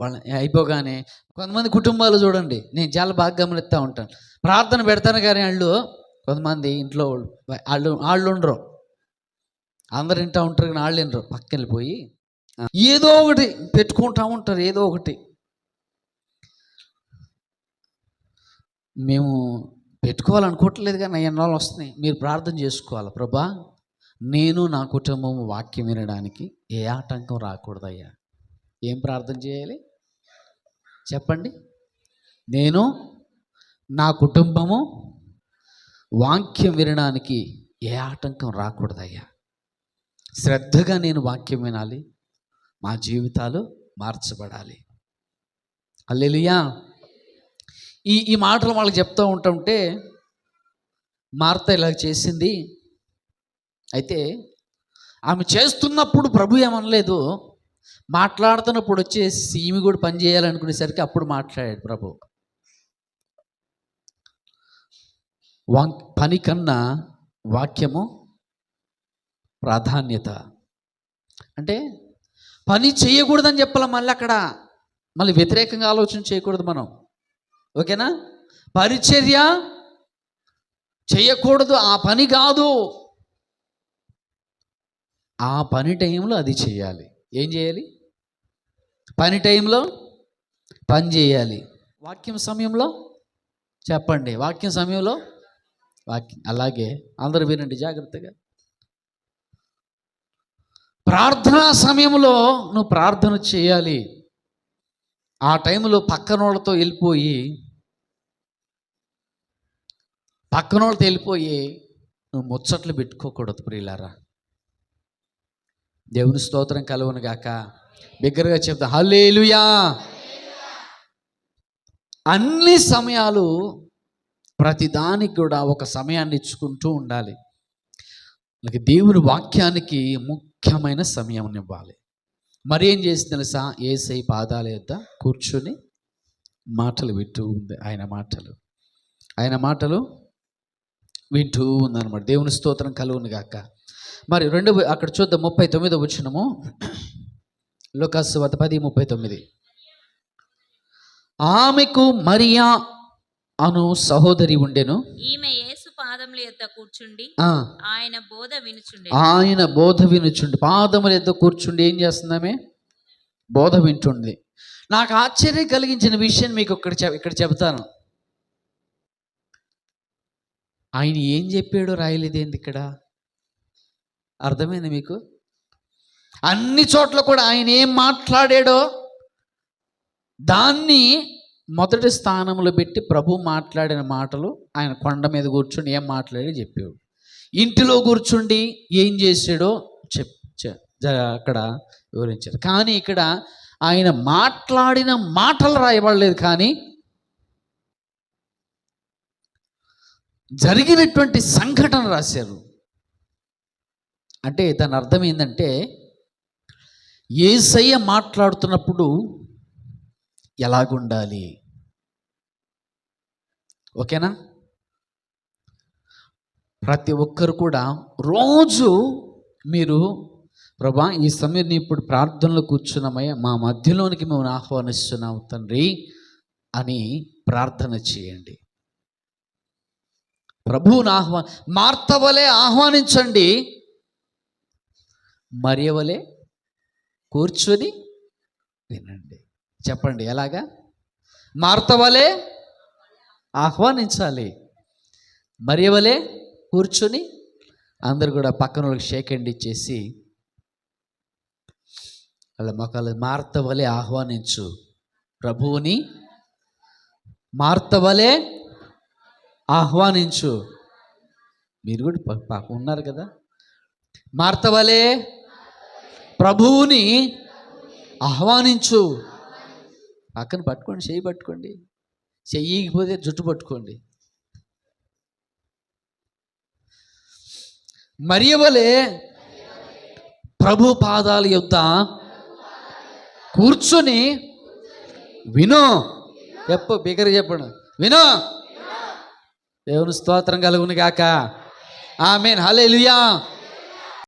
వాళ్ళ అయిపోగానే కొంతమంది కుటుంబాలు చూడండి నేను చాలా బాగా గమనిస్తూ ఉంటాను. ప్రార్థన పెడతాను కానీ వాళ్ళు కొంతమంది ఇంట్లో వాళ్ళు వాళ్ళు ఉండరు. అందరు ఇంటా ఉంటారు కానీ వాళ్ళు వినరు పక్కన వెళ్ళిపోయి ఏదో ఒకటి పెట్టుకుంటూ ఉంటారు ఏదో ఒకటి. మేము పెట్టుకోవాలనుకోవట్లేదు కానీ ఎన్నాళ్ళు వస్తున్నాయి. మీరు ప్రార్థన చేసుకోవాలి ప్రభా? నేను నా కుటుంబం వాక్యం వినడానికి ఏ ఆటంకం రాకూడదయ్యా. ఏం ప్రార్థన చేయాలి? చెప్పండి. నేను నా కుటుంబము వాక్యం వినడానికి ఏ ఆటంకం రాకూడదయ్యా? శ్రద్ధగా నేను వాక్యం వినాలి. మా జీవితాలు మార్చబడాలి. అల్లెలియా ఈ ఈ మాటలు వాళ్ళకి చెప్తూ ఉంటుంటే మార్త ఇలా చేసింది. అయితే ఆమె చేస్తున్నప్పుడు ప్రభు ఏమనలేదు. మాట్లాడుతున్నప్పుడు వచ్చేసి ఈమె కూడా పని చేయాలనుకునేసరికి అప్పుడు మాట్లాడాడు ప్రభు. వం పని కన్నా వాక్యము ప్రాధాన్యత. అంటే పని చేయకూడదని చెప్పాలి మళ్ళీ అక్కడ. మళ్ళీ వ్యతిరేకంగా ఆలోచన చేయకూడదు మనం. ఓకేనా? పరిచర్య చేయకూడదు ఆ పని కాదు. ఆ పని టైంలో అది చేయాలి. ఏం చేయాలి? పని టైంలో పని చేయాలి. వాక్యం సమయంలో చెప్పండి. వాక్యం సమయంలో వాక్యం అలాగే అందరూ వినండి జాగ్రత్తగా. ప్రార్థనా సమయంలో నువ్వు ప్రార్థన చేయాలి. ఆ టైంలో పక్కన వాళ్ళతో వెళ్ళిపోయి పక్కన వాళ్ళతో వెళ్ళిపోయి నువ్వు ముచ్చట్లు పెట్టుకోకూడదు ప్రియులారా. దేవుని స్తోత్రం కలుగును గాక. బిగ్గరగా చెప్తా హల్లేలుయా. అన్ని సమయాలు ప్రతిదానికి కూడా ఒక సమయాన్ని ఇచ్చుకుంటూ ఉండాలి. మనకి దేవుని వాక్యానికి ముఖ్యమైన సమయం ఇవ్వాలి మరి ఏం చేసి తెలుసా? ఏసై పాదాల యొద్ద కూర్చుని మాటలు వింటూ ఉంది ఆయన మాటలు. ఆయన మాటలు వింటూ ఉందన్నమాట. దేవుని స్తోత్రం కలుగును గాక. మరి రెండు అక్కడ చూద్దాం ముప్పై తొమ్మిదో వచ్చినము లోకాసు వత పది ముప్పై తొమ్మిది. ఆమెకు మరియా అను సహోదరి ఉండెను. ఈమె యేసు పాదముల యొద్ద కూర్చుండి ఆయన బోధ వినుచుండే ఆయన బోధ వినుచుండి. పాదముల ఎద్ద కూర్చుండి ఏం చేస్తుందామే? బోధ వింటుంది నాకు ఆశ్చర్యం కలిగించిన విషయం మీకు ఇక్కడ ఇక్కడ చెబుతాను. ఆయన ఏం చెప్పాడో రాయలేదేంది ఇక్కడ? అర్థమైంది మీకు? అన్ని చోట్ల కూడా ఆయన ఏం మాట్లాడాడో దాన్ని మొదటి స్థానంలో పెట్టి ప్రభు మాట్లాడిన మాటలు ఆయన కొండ మీద కూర్చుని ఏం మాట్లాడి చెప్పాడు ఇంటిలో కూర్చుండి ఏం చేశాడో చెప్ జ- అక్కడ వివరించారు కానీ ఇక్కడ ఆయన మాట్లాడిన మాటలు రాయబడలేదు కానీ జరిగినటువంటి సంఘటన రాశారు. అంటే దాని అర్థం ఏంటంటే ఏసయ్య మాట్లాడుతున్నప్పుడు ఎలాగుండాలి? ఓకేనా? ప్రతి ఒక్కరు కూడా రోజు మీరు ప్రభా ఈ సమయం ఇప్పుడు ప్రార్థనలో కూర్చున్నామయ్యా మా మధ్యలోనికి మేము ఆహ్వానిస్తున్నాం తండ్రి అని ప్రార్థన చేయండి. ప్రభువుని ఆహ్వా మార్తవలే ఆహ్వానించండి. మరియవలే కూర్చొని వినండి. చెప్పండి ఎలాగా? మార్తవలే ఆహ్వానించాలి. మరియవలే కూర్చొని అందరు కూడా పక్కన వాళ్ళకి షేక్ హ్యాండ్ ఇచ్చేసి వాళ్ళ మొక్కలు మార్తవలే ఆహ్వానించు. ప్రభువుని మార్తవలే ఆహ్వానించు. మీరు కూడా ప- ఉన్నారు కదా? మార్తవలే ప్రభువుని ఆహ్వానించు. పక్కన పట్టుకోండి చెయ్యి పట్టుకోండి. చెయ్యిపోతే జుట్టు పట్టుకోండి. మరియవలే ప్రభు పాదాల యొద్ద కూర్చొని విను. చెప్పు బిగర చెప్పండి. వినో. దేవుని స్తోత్రం కలుగును గాక. ఆమెన్. హల్లెలూయా.